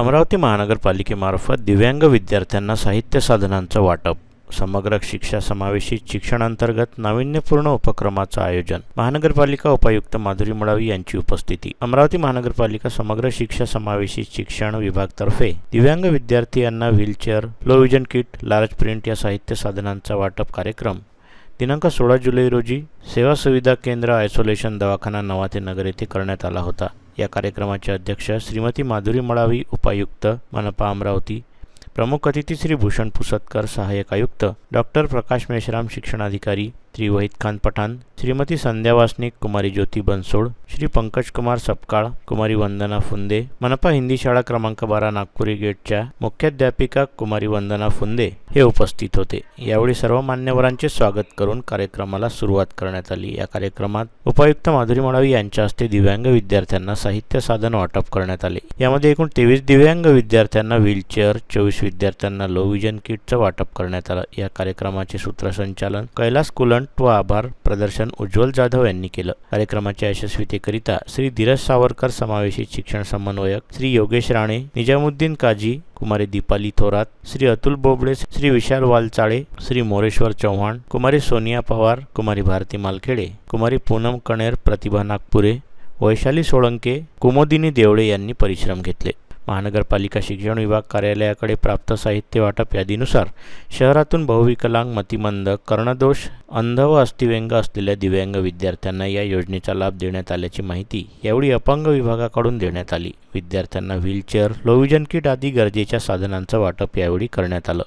अमरावती महानगरपालिकेमार्फत दिव्यांग विद्यार्थ्यांना साहित्य साधनांचं वाटप समग्र शिक्षा समावेशित शिक्षणांतर्गत नाविन्यपूर्ण उपक्रमाचं आयोजन. महानगरपालिका उपायुक्त माधुरी मुळावी यांची उपस्थिती. अमरावती महानगरपालिका समग्र शिक्षा समावेशित शिक्षण विभागतर्फे दिव्यांग विद्यार्थी यांना wheelchair low vision kit large print या साहित्य साधनांचा वाटप कार्यक्रम. दिनांक सोळा जुलै रोजी सेवा सुविधा केंद्र आयसोलेशन दवाखाना नवाते नगर येथे करण्यात आला होता. या कार्यक्रमाचे अध्यक्ष श्रीमती माधुरी मळावी उपायुक्त मनपा अमरावती प्रमुख अतिथी श्री भूषण पुसतकर सहाय्यक आयुक्त डॉक्टर प्रकाश मेश्राम शिक्षणाधिकारी त्रिवहित खान पठाण श्रीमती संध्या वासनिक कुमारी ज्योती बनसोड श्री पंकज कुमार सपकाळ कुमारी वंदना फुंदे मनपा हिंदी शाळा क्रमांक बारा नागपुरी गेटच्या मुख्याध्यापिका कुमारी वंदना फुंदे हे उपस्थित होते. यावेळी सर्व मान्यवरांचे स्वागत करून कार्यक्रमाला सुरुवात करण्यात आली. या कार्यक्रमात उपायुक्त माधुरी मळावी यांच्या हस्ते दिव्यांग विद्यार्थ्यांना साहित्य साधन वाटप करण्यात आले. यामध्ये एकूण तेवीस दिव्यांग विद्यार्थ्यांना व्हीलचेअर चोवीस विद्यार्थ्यांना लो व्हिजन किटचं वाटप करण्यात आलं. या कार्यक्रमाचे सूत्रसंचालन कैलास कुलन स्टंट व आभार प्रदर्शन उज्ज्वल जाधव यांनी केलं. कार्यक्रमाच्या यशस्वीतेकरिता श्री धीरज सावरकर समावेशित शिक्षण समन्वयक श्री योगेश राणे निजामुद्दीन काजी कुमारी दीपाली थोरात श्री अतुल बोबडे श्री विशाल वालचाळे श्री मोरेश्वर चव्हाण कुमारी सोनिया पवार कुमारी भारती मालखेडे कुमारी पूनम कणेर प्रतिभा नागपुरे वैशाली सोळंके कुमोदिनी देवळे यांनी परिश्रम घेतले. महानगरपालिका शिक्षण विभाग कार्यालयाकडे प्राप्त साहित्य वाटप यादीनुसार शहरातून बहुविकलांग मतिमंद कर्णदोष अंध व अस्थिव्यंग असलेल्या दिव्यांग विद्यार्थ्यांना या योजनेचा लाभ देण्यात आल्याची माहिती यावेळी अपंग विभागाकडून देण्यात आली. विद्यार्थ्यांना व्हीलचेअर लोविजन किट आदी गरजेच्या साधनांचं वाटप यावेळी करण्यात आलं.